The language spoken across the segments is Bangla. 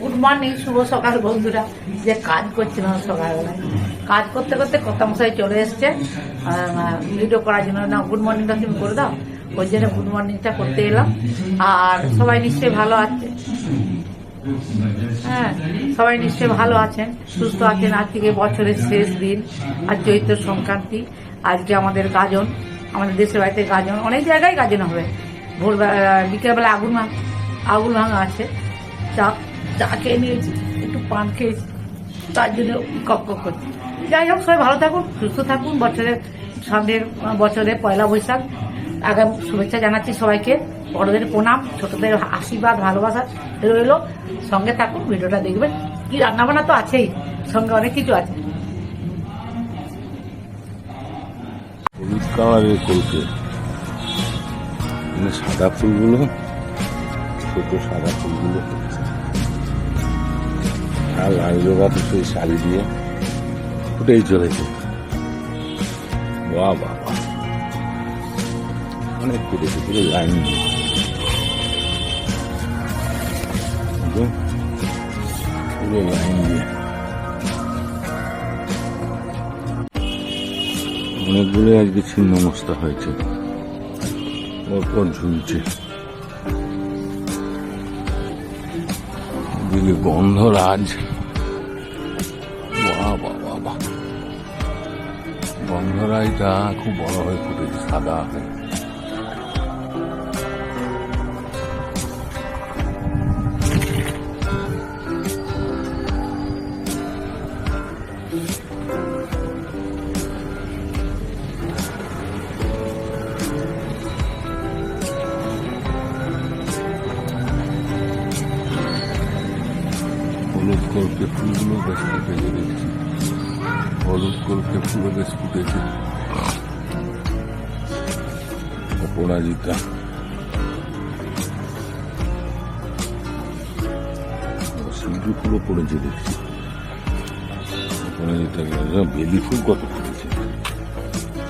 গুড মর্নিং, শুভ সকাল বন্ধুরা। যে কাজ করছিলাম সকালবেলায়। কাজ করতে করতে কথা মশাই চলে এসছে। ভিডিও করার জন্য না, গুড মর্নিংটা তুমি করে দাও। ওই জন্য গুড মর্নিংটা করতে এলাম। আর সবাই নিশ্চয়ই ভালো আছে। হ্যাঁ সবাই নিশ্চয়ই ভালো আছেন, সুস্থ আছেন। আজ থেকে বছরের শেষ দিন, আর চৈত্র সংক্রান্তি। আজকে আমাদের গাজন, আমাদের দেশের বাড়িতে গাজন। অনেক জায়গায় গাজন হবে। ভোরবেলা বিকেলবেলা আগুন আগুন ভাঙা আছে। চা চা খেয়ে নিয়েছি একটু পান খেয়েছি তার জন্য কক কক করছি। যাই হোক, সবাই ভালো থাকুন, সুস্থ থাকুন, বছরের সামনের বছরে পয়লা বৈশাখ, আগাম, শুভেচ্ছা জানাচ্ছি সবাইকে, বড়দের প্রণাম, ছোটদের আশীর্বাদ, ভালোবাসা রইল। সঙ্গে থাকুন, ভিডিওটা দেখবেন। কি রান্নাবান্না তো আছেই, সঙ্গে অনেক কিছু আছে। হলুদ কালারের কলকে সাদা ফুলগুলো, ছোট সাদা ফুলগুলো। আর লাল জবা তো সেই শাড়ি দিয়ে ফুটেই চলেছে। বাহ বাহ। অনেক ফুটেছে পুরো লাইন দিয়ে। পুরো লাইন দিয়ে। অনেকগুলো আজকে ছিন্ন মস্তা হয়েছে। পরপর ঝুলছে। দিকে গন্ধরাজ রাজ বাহ বাহ খুব বড় হয়ে ফুটেছে সাদা হয়ে। হলুদ কলকে ফুলগুলো বেশ ফুটেছে দেখছি হলুদ কলকে ফুলও বেশ ফুটেছে অপরাজিতা। পড়েছে দেখছি। অপরাজিতা বেলি ফুল কত ফুটেছে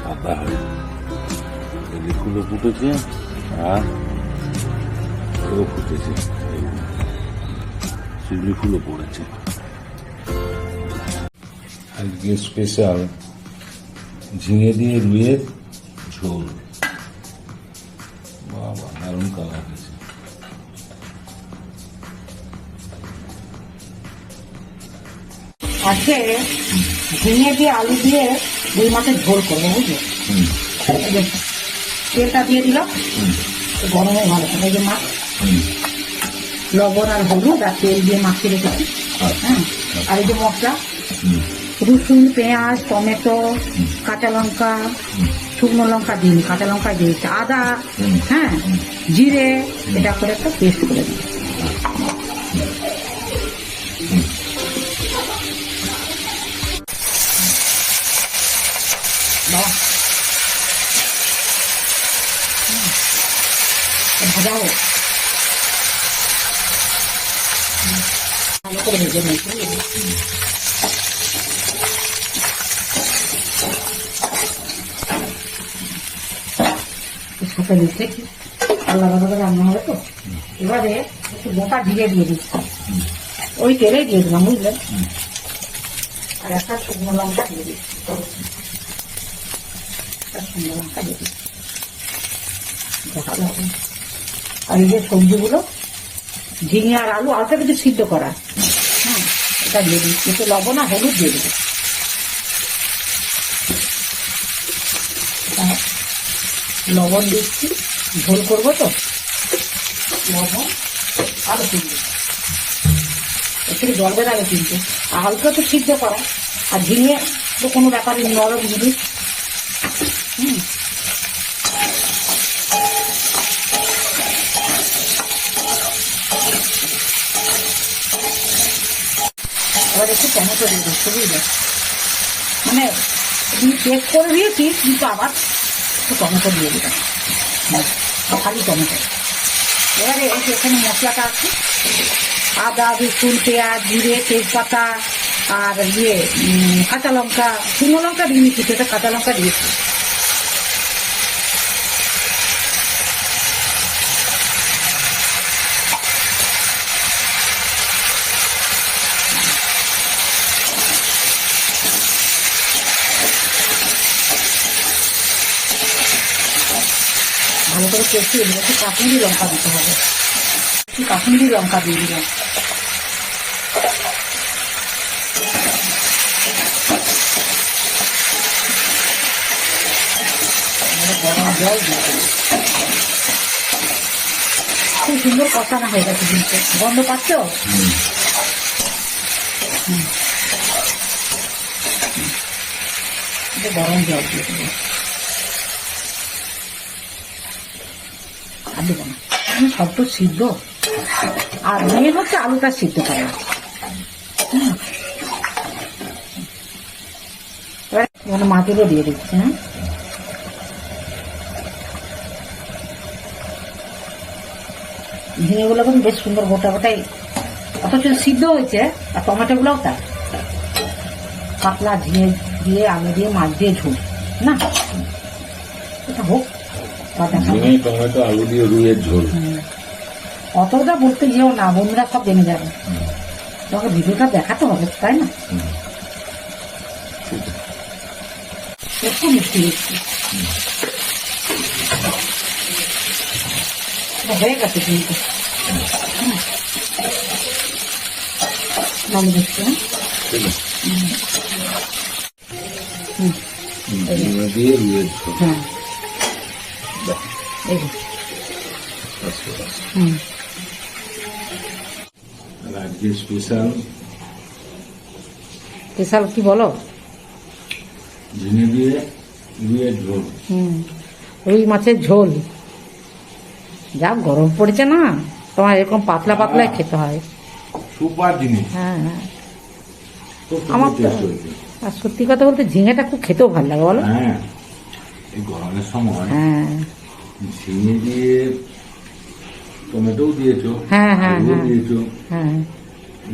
সাদা হয়ে। বেলি ফুলও ফুটেছে, আর ফুটেছে। শিউলি ফুলও পড়েছে। আজকে স্পেশাল ঝিঙে দিয়ে রুইয়ের ঝোল। বাবা দারুণ কালার হয়েছে। আজকে ঝিঙে দিয়ে আলু দিয়ে দুই মাসের ঝোল করব বুঝলো? তেলটা দিয়ে দিলাম হুম। গরমে ভালো এই যে মাছ হুম। লবণ আর হলুদ আর তেল দিয়ে মাখিয়ে রেখেছি। আচ্ছা হ্যাঁ আর এই যে মশলা রসুন পেঁয়াজ টমেটো কাঁচা লঙ্কা শুকনো লঙ্কা দিন কাঁচা লঙ্কা দিয়েছি। আদা হ্যাঁ জিরে এটা করে একটা পেস্ট করে দিই। ভাজা হোক হুম। ভালো করে ভেজে নিয়েছি সাথে মিশেছি আলাদা আলাদা রান্না হবে তো? এবারে একটু গোটা জিরে দিয়ে দিচ্ছি। ওই তেলেই দিয়ে দিলাম, বুঝলেন? আর একটা শুকনো লঙ্কা দিয়ে দিচ্ছি। শুকনো লঙ্কা দিয়ে দিচ্ছি। দেখাল হবে। আর এই যে সবজিগুলো, ঝিঙে আর আলু আলুটা কিন্তু সিদ্ধ করা এটা দিয়ে দিচ্ছি একটু লবণ আর হলুদ দিয়ে দেবো। হ্যাঁ লবণ দিচ্ছি ঝোল করব তো? লবণ আর কিনবো একটু জল কিন্তু। আর হালকা তো সিদ্ধ করা। আর ঝিঙে তো কোনো ব্যাপারই নেই, নরম জিনিস। এবার একটু টমেটো দিয়ে দিচ্ছি বুঝলে মানে তুমি চেক করে দিয়েছি, কিন্তু আবার একটু টমেটো দিয়ে দিলাম। খালি টমেটো এবারে এখানে মশলাটা আছে। আদা, রসুন, পেঁয়াজ, জিরে, তেজপাতা আর ইয়ে কাঁচা লঙ্কা, শুকনো লঙ্কা দিয়ে কিছু এটা কাঁচা লঙ্কা দিয়েছি। করে কষি এর মধ্যে কাশ্মীরি লঙ্কা দিতে হবে। একটু কাশ্মীরি লঙ্কা দিয়ে দিলাম গরম জল দিয়ে খুব সুন্দর কষানো হয়ে গেছে কিন্তু। গন্ধ পাচ্ছ? একটু গরম জল দিয়ে দেবো না সব তো সিদ্ধ। আর মেন হচ্ছে আলুটা সিদ্ধ করা। এবার মাটিরও দিয়ে দিচ্ছি হ্যাঁ। ঝিঙেগুলো কিন্তু বেশ সুন্দর গোটা গোটাই। অথচ সিদ্ধ হয়েছে, আর টমেটোগুলোও তাই। পাতলা ঝিঙে দিয়ে, আলু দিয়ে, মাছ দিয়ে ঝোল, না? এটা হোক। ঝিঙে টমেটো আলু দিয়ে রুইয়ের ঝোল। অতটা বলতে যেও না বন্ধুরা সব জেনে যাবে। তোমাকে ভিডিওটা দেখাতে হবে তাই না। একটু মিষ্টি দিচ্ছি হয়ে গেছে কিন্তু। হুম। নামিয়ে হ্যাঁ দিয়ে রুইয়ের হ্যাঁ। এই যে। হুম। আজকে স্পেশাল স্পেশাল কি বলো? ঝিঙে দিয়ে রুইয়ের ঝোল। হুম। রুই মাছের ঝোল। যা গরম পড়েছে না তোমার এরকম পাতলা পাতলাই খেতে হয়। সুপার জিনিস হ্যাঁ হ্যাঁ। আমার আর সত্যি কথা বলতে ঝিঙেটা খুব খেতেও ভালো লাগে বলো। হ্যাঁ এই গরমের সময় হ্যাঁ। ঝিঙে দিয়ে দিয়েছ হ্যাঁ, হ্যাঁ, হ্যাঁ। দিয়েছ। হ্যাঁ।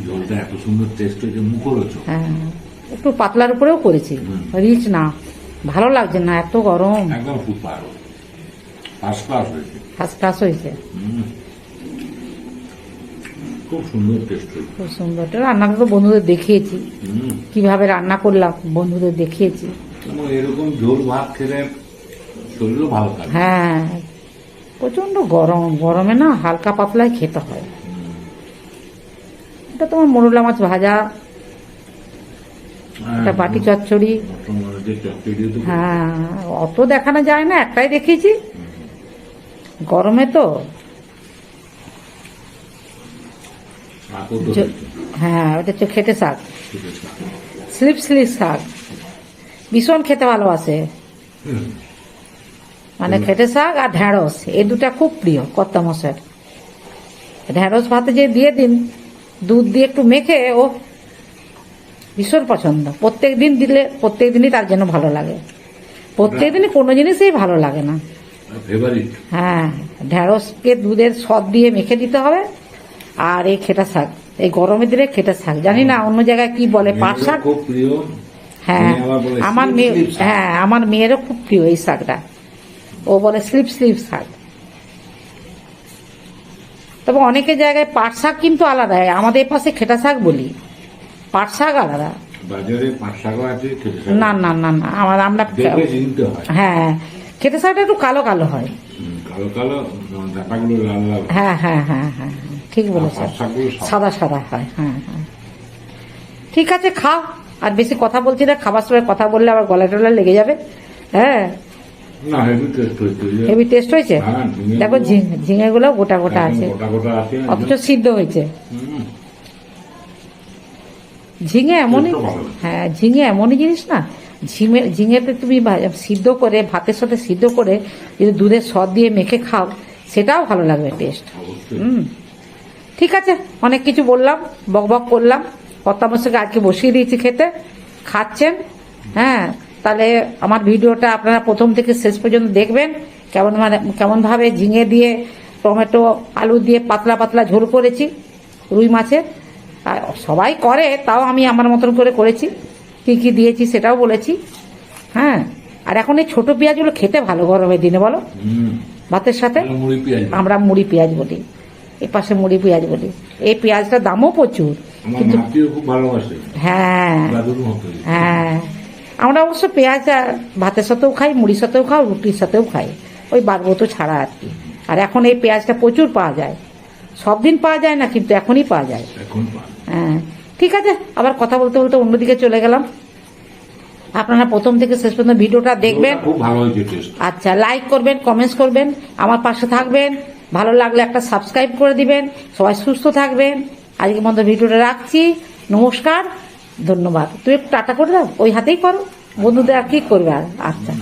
ঝোলটা এত সুন্দর টেস্ট হয়েছে মুখরোচক। হ্যাঁ। একটু পাতলার উপরেও করেছি। রিচ না। ভালো লাগছে না এত গরম। একদম সুপার ফার্স্ট ক্লাস হয়েছে। ফার্স্ট ক্লাস হয়েছে। খুব সুন্দর টেস্ট হয়েছে। খুব সুন্দর। রান্নাটা তো বন্ধুদের দেখিয়েছি। কীভাবে রান্না করলাম বন্ধুদের দেখিয়েছি। এরকম ঝোল ভাত খেলে শরীরও ভালো থাকে। হ্যাঁ প্রচণ্ড গরম। গরমে না হালকা পাতলাই খেতে হয়। এটা তোমার মোরলা মাছ ভাজা একটা বাটি চচ্চড়ি। তো হ্যাঁ অত দেখানো যায় না একটাই দেখিয়েছি গরমে তো তো। হ্যাঁ ওটা হচ্ছে খেটে শাক। স্লিপ স্লিপ শাক। ভীষণ খেতে ভালোবাসে। মানে খেটে শাক আর ঢ্যাঁড়স এই দুটা খুব প্রিয় কর্তা মশার ঢ্যাঁড়স ভাতে যে দিয়ে দিন দুধ দিয়ে একটু মেখে ও ভীষণ পছন্দ। প্রত্যেক দিন দিলে প্রত্যেক দিনই তার জন্য ভালো লাগে। প্রত্যেক দিনই কোনো জিনিসই ভালো লাগে না। হ্যাঁ ঢ্যাঁড়সকে দুধের সদ দিয়ে মেখে দিতে হবে আর এই খেটা শাক এই গরমের দিনে খেটা শাক। জানি না অন্য জায়গায় কি বলে পাট শাক? হ্যাঁ আমার মেয়ে হ্যাঁ আমার মেয়েরও খুব প্রিয় এই শাকটা। ও বলে স্লিপ স্লিপ শাক তবে অনেকের জায়গায় পাট শাক কিন্তু আলাদা আমাদের পাশে খেটা শাক বলি। পাট শাক আলাদা। না না না না আমার আমরা হয়। হ্যাঁ খেতে শাকটা একটু কালো কালো হয়। হ্যাঁ। হ্যাঁ হ্যাঁ হ্যাঁ হ্যাঁ, ঠিক বলেছ সাদা। সাদা সাদা হয় হ্যাঁ হ্যাঁ। ঠিক আছে খাও। আর বেশি কথা বলছি না খাবার সময় কথা বললে আবার গলা টলা লেগে যাবে। হ্যাঁ। না হেভি টেস্ট হয়েছে ওই হেভি টেস্ট হয়েছে? হ্যাঁ, ঝিঙে দেখো গুলো- ঝিঙে ঝিঙেগুলো গোটা গোটা আছে। অথচ সিদ্ধ হয়েছে। ঝিঙে এমনই হ্যাঁ ঝিঙে এমনই জিনিস না? ঝিঙে ঝিঙেতে তুমি সিদ্ধ করে ভাতের সাথে সিদ্ধ করে যদি দুধের সদ দিয়ে মেখে খাও সেটাও ভালো লাগবে টেস্ট হুম। ঠিক আছে অনেক কিছু বললাম বক বক করলাম। কর্তামশাকে আজকে বসিয়ে দিয়েছি খেতে। খাচ্ছেন হ্যাঁ। তাহলে আমার ভিডিওটা আপনারা প্রথম থেকে শেষ পর্যন্ত দেখবেন। কেমন মানে কেমনভাবে ঝিঙে দিয়ে টমেটো আলু দিয়ে পাতলা পাতলা ঝোল করেছি রুই মাছের। আর সবাই করে তাও আমি আমার মতন করে করেছি। কী কী দিয়েছি সেটাও বলেছি। হ্যাঁ আর এখন এই ছোটো পেঁয়াজগুলো খেতে ভালো গরমের দিনে বলো? ভাতের সাথে? আমরা মুড়ি পেঁয়াজ। বলি। এ পাশে মুড়ি পেঁয়াজ বলি। এই পেঁয়াজটার দামও প্রচুর। কিন্তু হ্যাঁ। হ্যাঁ। আমরা অবশ্য পেঁয়াজ আর ভাতের সাথেও খাই মুড়ির সাথেও খাও রুটির সাথেও খাই। ওই বারবতো ছাড়া আর কি। আর এখন এই পেঁয়াজটা প্রচুর পাওয়া যায়। সব দিন পাওয়া যায় না কিন্তু এখনই পাওয়া যায়। হ্যাঁ। ঠিক আছে আবার কথা বলতে বলতে অন্যদিকে চলে গেলাম। আপনারা প্রথম থেকে শেষ পর্যন্ত ভিডিওটা দেখবেন। আচ্ছা লাইক করবেন কমেন্টস করবেন আমার পাশে থাকবেন। ভালো লাগলে একটা সাবস্ক্রাইব করে দিবেন। সবাই সুস্থ থাকবেন। আজকে মতো ভিডিওটা রাখছি। নমস্কার। ধন্যবাদ। তুই একটু টাটা করে দাও, ওই হাতেই করো। বন্ধুদের আর কি করবে আর? আচ্ছা।